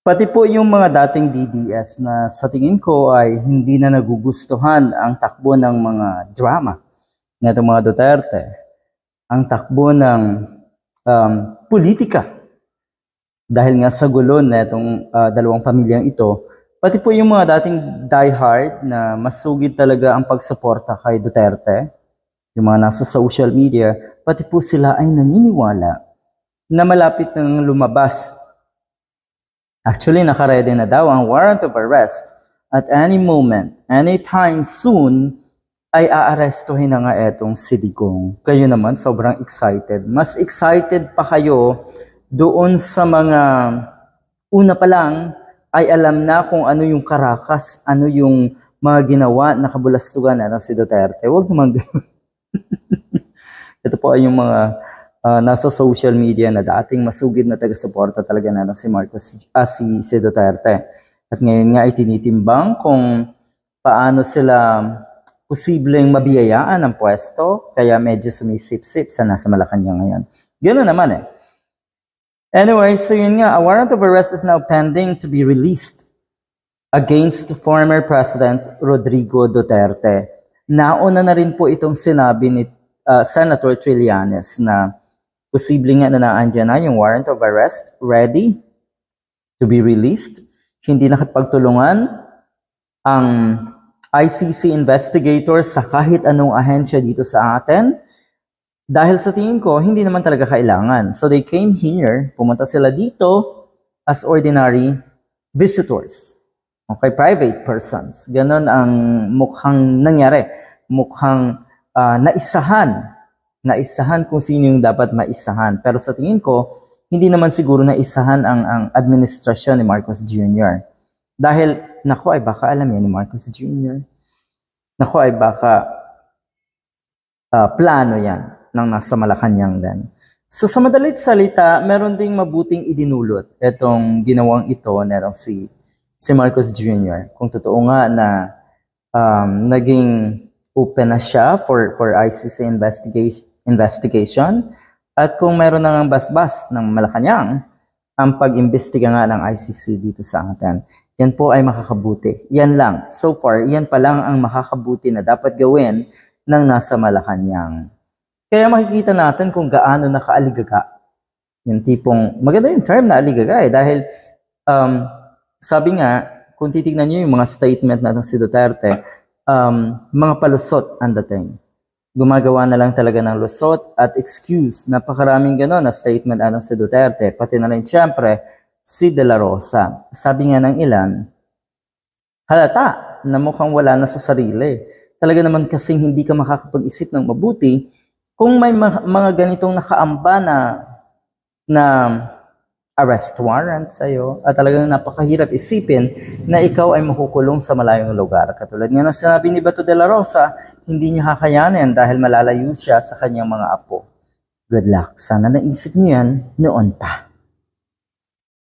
Pati po yung mga dating DDS na sa tingin ko ay hindi na nagugustuhan ang takbo ng mga drama itong mga Duterte, ang takbo ng um, politika. Dahil nga sa gulo na itong ah, dalawang pamilyang ito, pati po yung mga dating diehard na masugid talaga ang pagsuporta kay Duterte, yung mga nasa social media, pati po sila ay naniniwala na malapit nang lumabas Actually, nakaredy na daw ang warrant of arrest at any moment, anytime soon, ay aarestuhin na nga etong si Digong. Kayo naman, sobrang excited. Mas excited pa kayo doon sa mga una pa lang ay alam na kung ano yung karakas, ano yung mga ginawa na kabulastugan na si Duterte. Huwag naman. Ito po ay yung mga ah, nasa social media na dating masugid na taga-suporta talaga na si Marcos, ah, si, si Duterte. At ngayon nga ay tinitimbang kung paano sila posibleng mabiyayaan ng pwesto, kaya medyo sumisip-sip sa nasa Malacanang ngayon. Ganoon naman eh. Anyway, so yun nga, a warrant of arrest is now pending to be released against former President Rodrigo Duterte. Nauna na rin po itong sinabi ni uh, Senator Trillanes na posible nga na naandyan na yung warrant of arrest ready to be released. Hindi nakipagtulungan ang ICC investigator sa kahit anong ahensya dito sa atin dahil sa tingin ko, hindi naman talaga kailangan. So they came here, pumunta sila dito as ordinary visitors. Okay, private persons. Ganon ang mukhang nangyari. Mukhang ah, naisahan. Naisahan kung sino yung dapat maisahan. Pero sa tingin ko, hindi naman siguro naisahan ang, ang administrasyon ni Marcos Jr. Dahil, nako ay baka alam yan ni Marcos Jr. Nako ay baka ah, plano yan ng nasa Malacanang din. So sa madalit salita, meron ding mabuting idinulot itong ginawang ito na si, si Marcos Jr. Kung totoo nga na um, naging open na siya for, for ICC investigation, investigation at kung meron nang basbas ng Malacanang, ang pag-imbestiga nga ng ICC dito sa atin. Yan po ay makakabuti. Yan lang. So far, yan pa lang ang makakabuti na dapat gawin ng nasa Malacanang. Kaya makikita natin kung gaano nakaaligaga. Yung tipong, maganda yung term na aligaga eh, dahil um, sabi nga, kung titignan niyo yung mga statement natin si Duterte, um, mga palusot ang dating. Gumagawa na lang talaga ng lusot at excuse. Napakaraming gano'n na statement ano si Duterte. Pati na rin siyempre si De La Rosa. Sabi nga ng ilan, halata na mukhang wala na sa sarili. Talaga naman kasing hindi ka makakapag-isip ng mabuti kung may ma- mga ganitong nakaamba na na arrest warrant sa'yo at talagang napakahirap isipin na ikaw ay makukulong sa malayong lugar. Katulad nga ng sinabi ni Bato de la Rosa, hindi niya kakayanin dahil malalayo siya sa kanyang mga apo. Good luck. Sana naisip niyo yan noon pa.